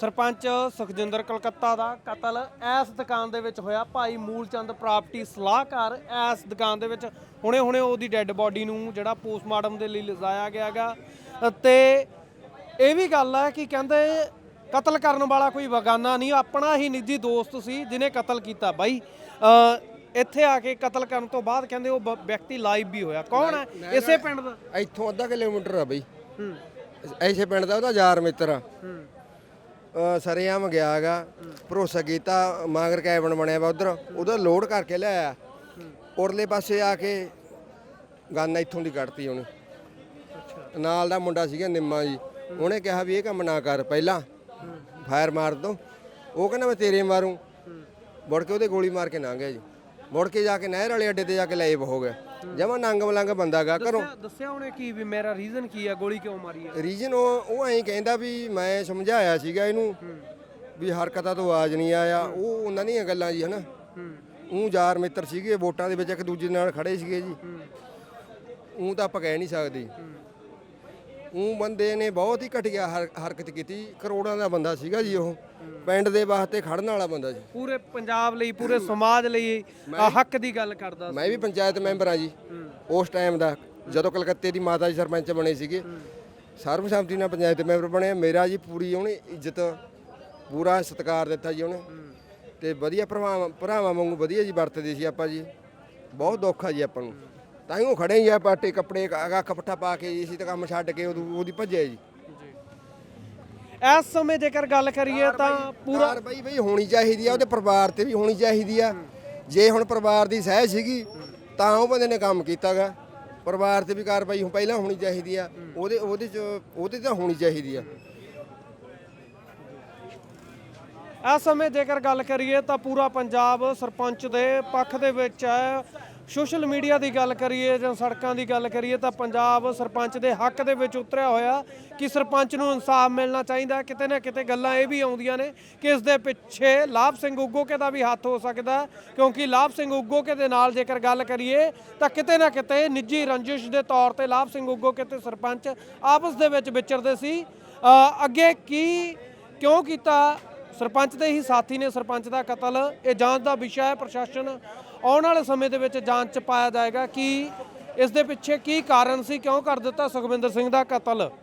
ਸਰਪੰਚ ਸੁਖਜਿੰਦਰ ਕਲਕੱਤਾ ਦਾ ਕਤਲ। ਇਸ ਦੁਕਾਨ ਦੇ ਵਿੱਚ ਹੋਇਆ ਭਾਈ ਮੂਲਚੰਦ ਪ੍ਰਾਪਰਟੀ ਸਲਾਹਕਾਰ। ਇਸ ਦੁਕਾਨ ਦੇ ਵਿੱਚ ਹੁਣੇ ਹੁਣੇ ਉਹਦੀ ਡੈੱਡ ਬਾਡੀ ਨੂੰ ਜਿਹੜਾ ਪੋਸਟਮਾਰਟਮ ਦੇ ਲਈ ਲਿਜਾਇਆ ਗਿਆਗਾ। ਤੇ ਇਹ ਵੀ ਗੱਲ ਹੈ ਕਿ ਕਹਿੰਦੇ ਕਤਲ ਕਰਨ ਵਾਲਾ ਕੋਈ ਬਗਾਨਾ ਨਹੀਂ ਆਪਣਾ ਹੀ ਨਿੱਜੀ ਦੋਸਤ ਸੀ ਜਿਹਨੇ ਕਤਲ ਕੀਤਾ ਬਾਈ। ਇੱਥੇ ਆ ਕੇ ਕਤਲ ਕਰਨ ਤੋਂ ਬਾਅਦ ਕਹਿੰਦੇ ਉਹ ਵਿਅਕਤੀ ਲਾਈਵ ਵੀ ਹੋਇਆ। ਕੌਣ ਹੈ? ਇਸੇ ਪਿੰਡ ਦਾ? ਇੱਥੋਂ ਅੱਧਾ ਕਿਲੋਮੀਟਰ ਆ ਬਈ। ਹੂੰ। ਐਸੇ ਪਿੰਡ ਦਾ ਉਹਦਾ ਯਾਰ ਮਿੱਤਰ ਆ। ਹੂੰ। ਸਰੇਆਮ ਗਿਆ ਭਰੋਸਾ ਕੀਤਾ, ਮਾਂਗਰ ਕੈਬਨ ਬਣਿਆ ਵਾ ਉਧਰ, ਉਹਦਾ ਲੋਡ ਕਰਕੇ ਲਿਆਇਆ ਉਰਲੇ ਪਾਸੇ ਆ ਕੇ ਗੰਨ ਇੱਥੋਂ ਦੀ ਕੱਢਤੀ ਉਹਨੇ। ਨਾਲ ਦਾ ਮੁੰਡਾ ਸੀਗਾ ਨਿੰਮਾ ਜੀ, ਉਹਨੇ ਕਿਹਾ ਵੀ ਇਹ ਕੰਮ ਨਾ ਕਰ ਪਹਿਲਾਂ, ਫਾਇਰ ਮਾਰ ਦੋ। ਉਹ ਕਹਿੰਦਾ ਮੈਂ ਤੇਰੇ ਮਾਰੂੰ। ਮੁੜ ਕੇ ਉਹਦੇ ਗੋਲੀ ਮਾਰ ਕੇ ਲੰਘ ਗਿਆ ਜੀ। ਮੁੜ ਕੇ ਜਾ ਕੇ ਨਹਿਰ ਵਾਲੇ ਅੱਡੇ ਤੇ ਜਾ ਕੇ ਲਾਈਵ ਹੋ ਗਿਆ। ਜਮਾ ਨੰਗ ਮਲੰਗ ਬੰਦਾਗਾ ਘਰੋਂ ਦੱਸਿਆ ਦੱਸਿਆ ਉਹਨੇ ਕੀ ਵੀ ਮੇਰਾ ਰੀਜ਼ਨ ਕੀ ਹੈ ਗੋਲੀ ਕਿਉਂ ਮਾਰੀ ਹੈ ਰੀਜਨ ਉਹ ਉਹ ਐਂ ਕਹਿੰਦਾ ਵੀ ਮੈਂ ਸਮਝਾਇਆ ਸੀਗਾ ਇਹਨੂੰ ਵੀ ਹਰਕਤਾਂ ਤੋਂ ਆਵਾਜ਼ ਨਹੀਂ ਆਇਆ। ਉਹ ਉਹਨਾਂ ਦੀਆਂ ਗੱਲਾਂ ਜੀ ਹਨਾ? ਉਹ ਯਾਰ ਮਿੱਤਰ ਸੀਗੇ ਵੋਟਾਂ ਦੇ ਵਿੱਚ ਇੱਕ ਦੂਜੇ ਨਾਲ ਖੜੇ ਸੀਗੇ ਜੀ। ਉਹ ਤਾਂ ਆਪਾਂ ਕਹਿ ਨਹੀਂ ਸਕਦੇ। ਉਹ ਬੰਦੇ ਨੇ ਬਹੁਤ ਹੀ ਘਟੀਆ ਹਰ- ਹਰਕਤ ਕੀਤੀ। ਕਰੋੜਾਂ ਦਾ ਬੰਦਾ ਸੀਗਾ ਜੀ ਉਹ। ਪਿੰਡ ਦੇ ਵਾਸਤੇ ਖੜਨ ਵਾਲਾ ਬੰਦਾ ਜੀ ਪੂਰੇ ਪੰਜਾਬ ਲਈ ਪੂਰੇ ਸਮਾਜ ਲਈ ਆਹ ਹੱਕ ਦੀ ਗੱਲ ਕਰਦਾ ਸੀ ਮੈਂ ਵੀ ਪੰਚਾਇਤ ਮੈਂਬਰ ਆ ਜੀ। ਉਸ ਟਾਈਮ ਦਾ ਜਦੋਂ ਕਲਕੱਤੇ ਦੀ ਮਾਤਾ ਜੀ ਸਰਪੰਚ ਬਣੇ ਸੀਗੇ। ਸਰਬਸੰਮਤੀ ਨਾਲ ਪੰਚਾਇਤ ਮੈਂਬਰ ਬਣੇ। ਮੇਰਾ ਜੀ ਪੂਰੀ ਉਹਨੇ ਇੱਜ਼ਤ ਪੂਰਾ ਸਤਿਕਾਰ ਦਿੱਤਾ ਜੀ ਉਹਨੇ। ਤੇ ਵਧੀਆ ਭਰਾਵਾਂ ਭਰਾਵਾਂ ਵਾਂਗੂ ਵਧੀਆ ਜੀ ਵਰਤਦੇ ਸੀ ਆਪਾਂ ਜੀ। ਬਹੁਤ ਦੁੱਖ ਆ ਜੀ ਆਪਾਂ ਨੂੰ। ਤਾਂ ਹੀ ਉਹ ਖੜੇ ਹੀ ਆ ਪਾਟੇ ਕੱਪੜੇ ਅੱਖ ਪੱਠਾ ਪਾ ਕੇ ਇਸੇ ਤਾਂ ਕੰਮ ਛੱਡ ਕੇ ਉਹਦੀ ਭੱਜਿਆ ਜੀ। ਇਸ ਸਮੇਂ ਜੇਕਰ ਗੱਲ ਕਰੀਏ ਤਾਂ ਪੂਰਾ ਕਾਰਵਾਈ ਬਈ ਹੋਣੀ ਚਾਹੀਦੀ ਆ ਉਹਦੇ ਪਰਿਵਾਰ ਤੇ ਵੀ ਹੋਣੀ ਚਾਹੀਦੀ ਆ। ਜੇ ਹੁਣ ਪਰਿਵਾਰ ਦੀ ਸਹਿ ਸੀਗੀ ਤਾਂ ਉਹ ਬੰਦੇ ਨੇ ਕੰਮ ਕੀਤਾਗਾ। ਪਰਿਵਾਰ ਤੇ ਵੀ ਕਾਰਵਾਈ ਹੁਣ ਪਹਿਲਾਂ ਹੋਣੀ ਚਾਹੀਦੀ ਆ। ਉਹਦੇ ਉਹਦੇ ਚ ਉਹਦੇ ਤਾਂ ਹੋਣੀ ਚਾਹੀਦੀ ਆ। ਇਸ ਸਮੇਂ ਜੇਕਰ ਗੱਲ ਕਰੀਏ ਤਾਂ ਪੂਰਾ ਪੰਜਾਬ ਸਰਪੰਚ ਦੇ ਪੱਖ ਦੇ ਵਿੱਚ ਹੈ। ਸੋਸ਼ਲ ਮੀਡੀਆ ਦੀ ਗੱਲ ਕਰੀਏ ਜਾਂ ਸੜਕਾਂ ਦੀ ਗੱਲ ਕਰੀਏ ਤਾਂ ਪੰਜਾਬ ਸਰਪੰਚ ਦੇ ਹੱਕ ਦੇ ਵਿੱਚ ਉਤਰਿਆ ਹੋਇਆ ਕਿ ਸਰਪੰਚ ਨੂੰ ਇਨਸਾਫ ਮਿਲਣਾ ਚਾਹੀਦਾ ਕਿਤੇ ਨਾ ਕਿਤੇ ਗੱਲਾਂ ਇਹ ਵੀ ਆਉਂਦੀਆਂ ਨੇ ਕਿ ਇਸ ਦੇ ਪਿੱਛੇ ਲਾਭ ਸਿੰਘ ਉਗੋਕੇ ਦਾ ਵੀ ਹੱਥ ਹੋ ਸਕਦਾ ਕਿਉਂਕਿ ਲਾਭ ਸਿੰਘ ਉਗੋਕੇ ਦੇ ਨਾਲ ਜੇਕਰ ਗੱਲ ਕਰੀਏ ਤਾਂ ਕਿਤੇ ਨਾ ਕਿਤੇ ਨਿੱਜੀ ਰੰਜਿਸ਼ ਦੇ ਤੌਰ ਤੇ ਲਾਭ ਸਿੰਘ ਉਗੋਕੇ ਤੇ ਸਰਪੰਚ ਆਪਸ ਦੇ ਵਿੱਚ ਵਿਚਰਦੇ ਸੀ। ਅੱਗੇ ਕੀ ਕਿਉਂ ਕੀਤਾ ਸਰਪੰਚ ਦੇ ਹੀ ਸਾਥੀ ਨੇ ਸਰਪੰਚ ਦਾ ਕਤਲ। ਇਹ ਜਾਂਚ ਦਾ ਵਿਸ਼ਾ ਹੈ। ਪ੍ਰਸ਼ਾਸਨ ਆਉਣ ਵਾਲੇ ਸਮੇਂ ਦੇ ਵਿੱਚ ਜਾਂਚ ਚ ਪਾਇਆ ਜਾਏਗਾ ਕਿ ਇਸ ਦੇ ਪਿੱਛੇ ਕੀ ਕਾਰਨ ਸੀ, ਕਿਉਂ ਕਰ ਦਿੱਤਾ ਸੁਖਵਿੰਦਰ ਸਿੰਘ ਦਾ ਕਤਲ।